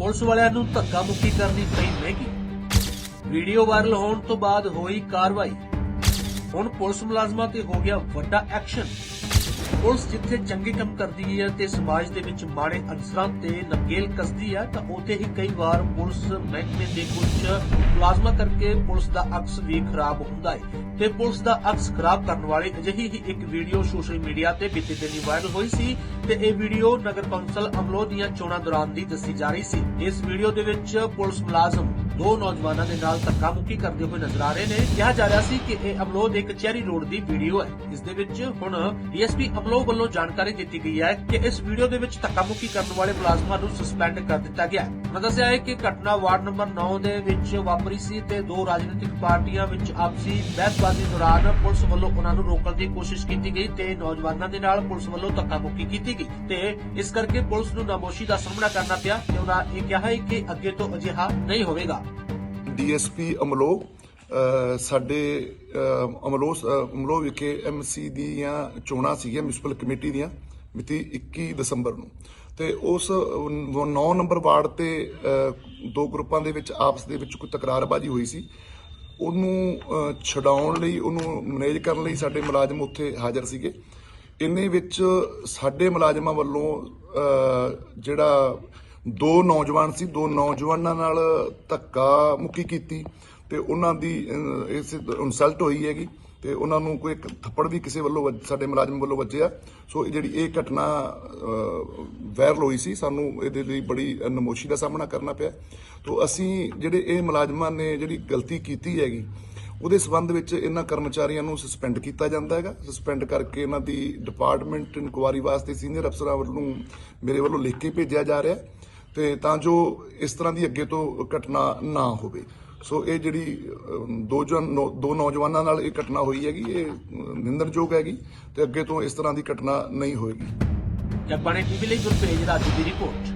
Police ਵਾਲਿਆਂ ਨੂੰ ਧੱਕਾ ਮੁੱਕੀ ਕਰਨੀ ਪਈ ਮਹਿੰਗੀ। ਵੀਡੀਓ ਵਾਇਰਲ ਹੋਣ ਤੋਂ ਬਾਅਦ ਹੋਈ ਕਾਰਵਾਈ। ਹੁਣ ਪੁਲਿਸ ਮੁਲਾਜ਼ਮਾਂ ਤੇ ਹੋ ਗਿਆ ਵੱਡਾ ਐਕਸ਼ਨ। ਪੁਲਿਸ ਜਿੱਥੇ ਚੰਗੇ ਕੰਮ ਕਰਦੀ ਹੈ ਤੇ ਸਮਾਜ ਦੇ ਵਿੱਚ ਮਾੜੇ ਅਨਸਰਾਂ ਤੇ ਨਕੇਲ ਕੱਸਦੀ ਹੈ, ਤਾਂ ਉੱਥੇ ਹੀ ਕਈ ਵਾਰ ਪੁਲਿਸ ਮਹਿਕਮੇ ਦੇ ਕੁਝ ਮੁਲਾਜ਼ਮਾਂ ਕਰਕੇ ਪੁਲਿਸ ਦਾ ਅਕਸ ਵੀ ਖਰਾਬ ਹੁੰਦਾ ਹੈ। ਤੇ ਪੁਲਿਸ ਦਾ ਅਕਸ ਖਰਾਬ ਕਰਨ ਵਾਲੀ ਅਜਿਹੀ ਹੀ ਇੱਕ ਵੀਡੀਓ ਸੋਸ਼ਲ ਮੀਡੀਆ ਤੇ ਬੀਤੇ ਦਿਨੀ ਵਾਇਰਲ ਹੋਈ ਸੀ ਤੇ ਇਹ ਵੀਡੀਓ ਨਗਰ ਕੌਂਸਲ ਅਮਲੋਹ ਦੀਆਂ ਚੋਣਾਂ ਦੌਰਾਨ ਦੀ ਦੱਸੀ ਜਾ ਰਹੀ ਸੀ। ਇਸ ਵੀਡੀਓ ਦੇ ਵਿੱਚ ਪੁਲਿਸ ਮੁਲਾਜ਼ਮ ਦੋ ਨੌਜਵਾਨਾਂ ਦੇ ਨਾਲ ਧੱਕਾ ਮੁੱਕੀ ਕਰਦੇ ਹੋਏ ਨਜ਼ਰ ਆ ਰਹੇ ਨੇ। ਕਿਹਾ ਜਾ ਰਿਹਾ ਸੀ ਕਿ ਇਹ ਅਮਲੋ ਦੇ ਕਚਹਿਰੀ ਰੋਡ ਦੀ ਵੀਡੀਓ ਹੈ। ਇਸ ਦੇ ਵਿੱਚ ਹੁਣ ਡੀਐਸਪੀ ਅਮਲੋ ਵੱਲੋਂ ਜਾਣਕਾਰੀ ਦਿੱਤੀ ਗਈ ਹੈ ਕਿ ਇਸ ਵੀਡੀਓ ਦੇ ਵਿੱਚ ਧੱਕਾ ਮੁੱਕੀ ਕਰਨ ਵਾਲੇ ਮੁਲਾਜ਼ਮਾਂ ਨੂੰ ਸਸਪੈਂਡ ਕਰ ਦਿੱਤਾ ਗਿਆ ਹੈ। ਉਹਨਾਂ ਦੱਸਿਆ ਹੈ ਕਿ ਘਟਨਾ ਵਾਰਡ ਨੰਬਰ 9 ਦੇ ਵਿੱਚ ਵਾਪਰੀ ਸੀ ਤੇ ਦੋ ਰਾਜਨੀਤਿਕ ਪਾਰਟੀਆਂ ਵਿੱਚ ਆਪਸੀ ਬਹਿਸਬਾਜ਼ੀ ਦੌਰਾਨ ਪੁਲਿਸ ਵੱਲੋਂ ਉਹਨਾਂ ਨੂੰ ਰੋਕਣ ਦੀ ਕੋਸ਼ਿਸ਼ ਕੀਤੀ ਗਈ ਤੇ ਨੌਜਵਾਨਾਂ ਦੇ ਨਾਲ ਪੁਲਿਸ ਵੱਲੋਂ ਧੱਕਾ ਮੁੱਕੀ ਕੀਤੀ ਗਈ ਤੇ ਇਸ ਕਰਕੇ ਪੁਲਿਸ ਨੂੰ ਨਾਮੋਸ਼ੀ ਦਾ ਸਾਹਮਣਾ ਕਰਨਾ ਪਿਆ ਤੇ ਉਹਨਾਂ ਇਹ ਕਿਹਾ ਹੈ ਕਿ ਅੱਗੇ ਤੋਂ ਅਜਿਹਾ ਨਹੀਂ ਹੋਵੇਗਾ। ਡੀਐਸਪੀ ਅਮਲੋ ਅ, ਸਾਡੇ ਅ, ਅਮਲੋ ਅ, ਅਮਲੋ ਵਿਖੇ ਐਮਸੀ ਦੀਆਂ ਚੋਣਾਂ ਸੀਗੀਆਂ ਮਿਊਨਿਸਪਲ ਕਮੇਟੀ ਦੀਆਂ ਮਿਤੀ 21 ਦਸੰਬਰ ਨੂੰ। ਤੇ ਉਸ 9 ਨੰਬਰ ਵਾਰਡ ਤੇ ਦੋ ਗਰੁੱਪਾਂ ਦੇ ਵਿੱਚ ਆਪਸ ਦੇ ਵਿੱਚ ਕੋਈ ਤਕਰਾਰਬਾਜ਼ੀ ਹੋਈ ਸੀ। ਉਹਨੂੰ ਅ, ਛਡਾਉਣ ਲਈ ਉਹਨੂੰ ਮੈਨੇਜ ਕਰਨ ਲਈ ਸਾਡੇ ਮੁਲਾਜ਼ਮ ਉੱਥੇ ਹਾਜ਼ਰ ਸੀਗੇ। ਇੰਨੇ ਵਿੱਚ ਸਾਡੇ ਮੁਲਾਜ਼ਮਾਂ ਵੱਲੋਂ ਜਿਹੜਾ ਦੋ ਨੌਜਵਾਨ ਸੀ, ਦੋ ਨੌਜਵਾਨਾਂ ਨਾਲ ਧੱਕਾ ਮੁੱਕੀ ਕੀਤੀ ਤੇ ਉਹਨਾਂ ਦੀ ਇਸ ਇਨਸਲਟ ਹੋਈ ਹੈਗੀ ਤੇ ਉਹਨਾਂ ਨੂੰ ਕੋਈ ਇੱਕ ਥੱਪੜ ਵੀ ਕਿਸੇ ਵੱਲੋਂ ਵੱਜ- ਸਾਡੇ ਮੁਲਾਜ਼ਮ ਵੱਲੋਂ ਵੱਜਿਆ। ਸੋ ਜਿਹੜੀ ਇਹ ਘਟਨਾ ਵਾਇਰਲ ਹੋਈ ਸੀ, ਸਾਨੂੰ ਇਹਦੇ ਲਈ ਬੜੀ ਨਮੋਸ਼ੀ ਦਾ ਸਾਹਮਣਾ ਕਰਨਾ ਪਿਆ। ਤੋਂ ਅਸੀਂ ਜਿਹੜੇ ਇਹ ਮੁਲਾਜ਼ਮਾਂ ਨੇ ਜਿਹੜੀ ਗਲਤੀ ਕੀਤੀ ਹੈਗੀ ਉਹਦੇ ਸਬੰਧ ਵਿੱਚ ਇਹਨਾਂ ਕਰਮਚਾਰੀਆਂ ਨੂੰ ਸਸਪੈਂਡ ਕੀਤਾ ਜਾਂਦਾ ਹੈਗਾ। ਸਸਪੈਂਡ ਕਰਕੇ ਇਹਨਾਂ ਦੀ ਡਿਪਾਰਟਮੈਂਟ ਇਨਕੁਆਰੀ ਵਾਸਤੇ ਸੀਨੀਅਰ ਅਫਸਰਾਂ ਵੱਲੋਂ ਮੇਰੇ ਵੱਲੋਂ ਲਿਖ ਕੇ ਭੇਜਿਆ ਜਾ ਰਿਹਾ ਤੇ ਤਾਂ ਜੋ ਇਸ ਤਰ੍ਹਾਂ ਦੀ ਅੱਗੇ ਤੋਂ ਘਟਨਾ ਨਾ ਹੋਵੇ। ਸੋ ਇਹ ਜਿਹੜੀ ਦੋ ਜਨ ਦੋ ਨੌਜਵਾਨਾਂ ਨਾਲ ਇਹ ਘਟਨਾ ਹੋਈ ਹੈਗੀ, ਇਹ ਨਿੰਦਣਯੋਗ ਹੈਗੀ ਤੇ ਅੱਗੇ ਤੋਂ ਇਸ ਤਰ੍ਹਾਂ ਦੀ ਘਟਨਾ ਨਹੀਂ ਹੋਏਗੀ। ਜਗਬਾਣੀ ਟੀਵੀ ਲਈ ਗੁਰਪ੍ਰੀਤ ਰਾਜੂ ਦੀ ਰਿਪੋਰਟ।